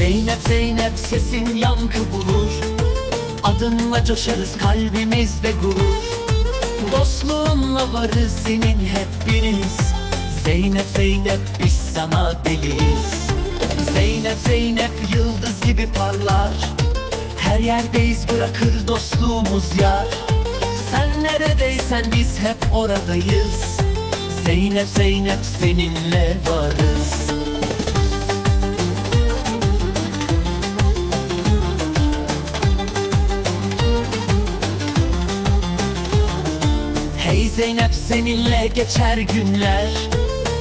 Zeynep Zeynep sesin yankı bulur. Adınla coşarız kalbimizde gurur. Dostluğunla varız senin hep biriz. Zeynep Zeynep biz sana deliyiz. Zeynep Zeynep yıldız gibi parlar. Her yerdeyiz bırakır dostluğumuz yar. Sen neredeysen biz hep oradayız. Zeynep Zeynep seninle varız Hey Zeynep seninle geçer günler.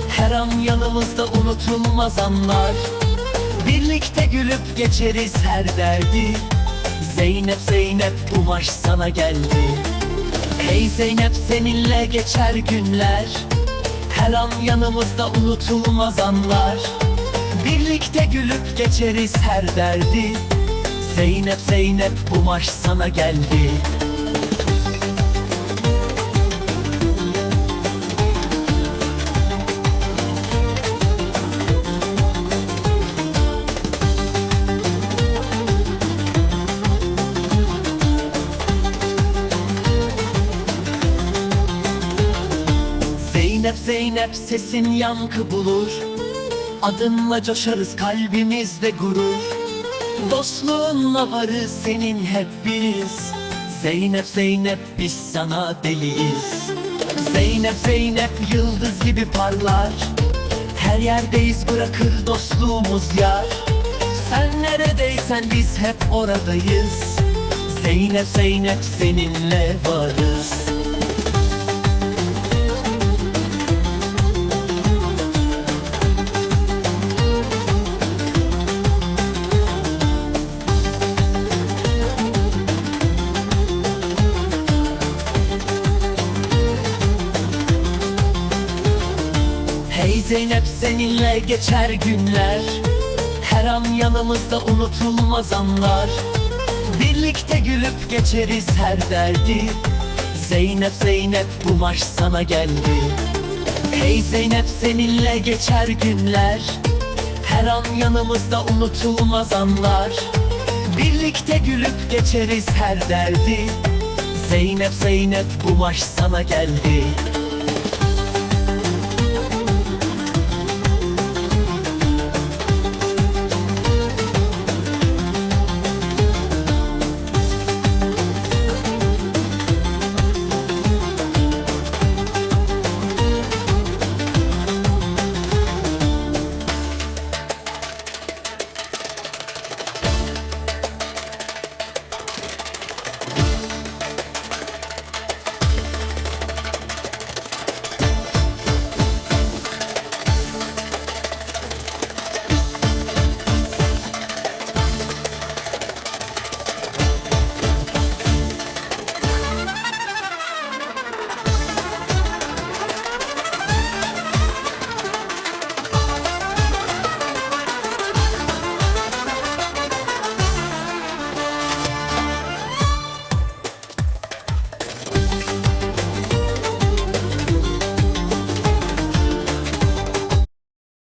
Her an yanımızda unutulmaz anlar. Birlikte gülüp geçeriz her derdi. Zeynep Zeynep bu maç sana geldi. Hey Zeynep seninle geçer günler. Her an yanımızda unutulmaz anlar. Birlikte gülüp geçeriz her derdi. Zeynep Zeynep bu maç sana geldi Zeynep Zeynep sesin yankı bulur. Adınla coşarız kalbimizde gurur. Dostluğunla varız senin hep biriz. Zeynep Zeynep biz sana deliyiz. Zeynep Zeynep yıldız gibi parlar. Her yerdeyiz bırakır dostluğumuz yar. Sen neredeysen biz hep oradayız. Zeynep Zeynep seninle varız Zeynep seninle geçer günler. Her an yanımızda unutulmaz anlar. Birlikte gülüp geçeriz her derdi. Zeynep Zeynep bu maç sana geldi. Hey Zeynep seninle geçer günler. Her an yanımızda unutulmaz anlar. Birlikte gülüp geçeriz her derdi. Zeynep Zeynep bu maç sana geldi